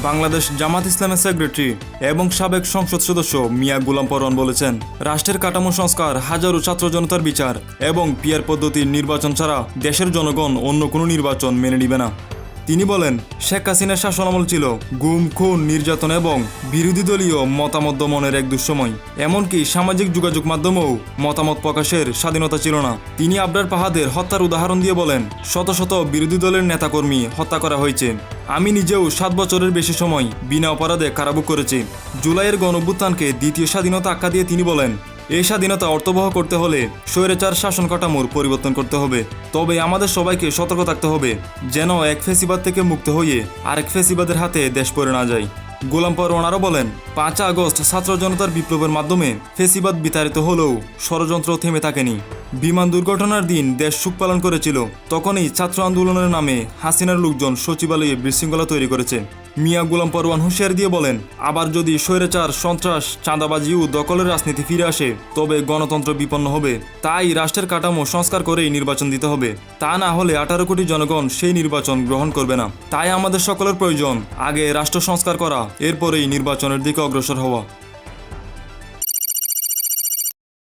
বাংলাদেশ জামাত ইসলামের সেক্রেটারি এবং সাবেক সংসদ সদস্য মিয়া গুলাম পরওয়ান বলেছেন, রাষ্ট্রের কাঠামো সংস্কার হাজারো ছাত্র জনতার বিচার এবং পিয়ার পদ্ধতির নির্বাচন ছাড়া দেশের জনগণ অন্য কোনো নির্বাচন মেনে নিবে না। তিনি বলেন, শেখ হাসিনার শাসনামল ছিল গুম, খুন, নির্যাতন এবং বিরোধী দলীয় মতামত দমনের এক দুঃসময়। এমনকি সামাজিক যোগাযোগ মাধ্যমেও মতামত প্রকাশের স্বাধীনতা ছিল না। তিনি আবরার পাহাদের হত্যার উদাহরণ দিয়ে বলেন, শত শত বিরোধী দলের নেতাকর্মী হত্যা করা হয়েছে। আমি নিজেও সাত বছরের বেশি সময় বিনা অপরাধে কারাভোগ করেছি। জুলাইয়ের গণভ্যুত্থানকে দ্বিতীয় স্বাধীনতা আখ্যা দিয়ে তিনি বলেন এই স্বাধীনতা অর্থবহ করতে হলে স্বৈরাচার শাসন কাঠামোর পরিবর্তন করতে হবে। তবে আমাদের সবাইকে সতর্ক থাকতে হবে, যেন এক ফেসিবাদ থেকে মুক্ত হয়ে আরেক ফেসিবাদের হাতে দেশ পড়ে না যায়। গোলাম পরওয়ান আরও বলেন পাঁচ আগস্ট ছাত্র জনতার বিপ্লবের মাধ্যমে ফেসিবাদ বিতাড়িত হলেও ষড়যন্ত্র থেমে থাকেনি। বিমান দুর্ঘটনার দিন দেশ সুখ পালন করেছিল। তখনই ছাত্র আন্দোলনের নামে হাসিনার লোকজন সচিবালয়ে বিশৃঙ্খলা তৈরি করেছে। মিয়া গুলাম পরওয়ান হুঁশিয়ার দিয়ে বলেন, আবার যদি স্বৈরাচার, সন্ত্রাস, চাঁদাবাজি ও দখলের রাজনীতি ফিরে আসে, তবে গণতন্ত্র বিপন্ন হবে। তাই রাষ্ট্রের কাঠামো সংস্কার করেই নির্বাচন দিতে হবে। তা না হলে আঠারো কোটি জনগণ সেই নির্বাচন গ্রহণ করবে না। তাই আমাদের সকলের প্রয়োজন, আগে রাষ্ট্র সংস্কার করা, এরপরেই নির্বাচনের দিকে অগ্রসর হওয়া।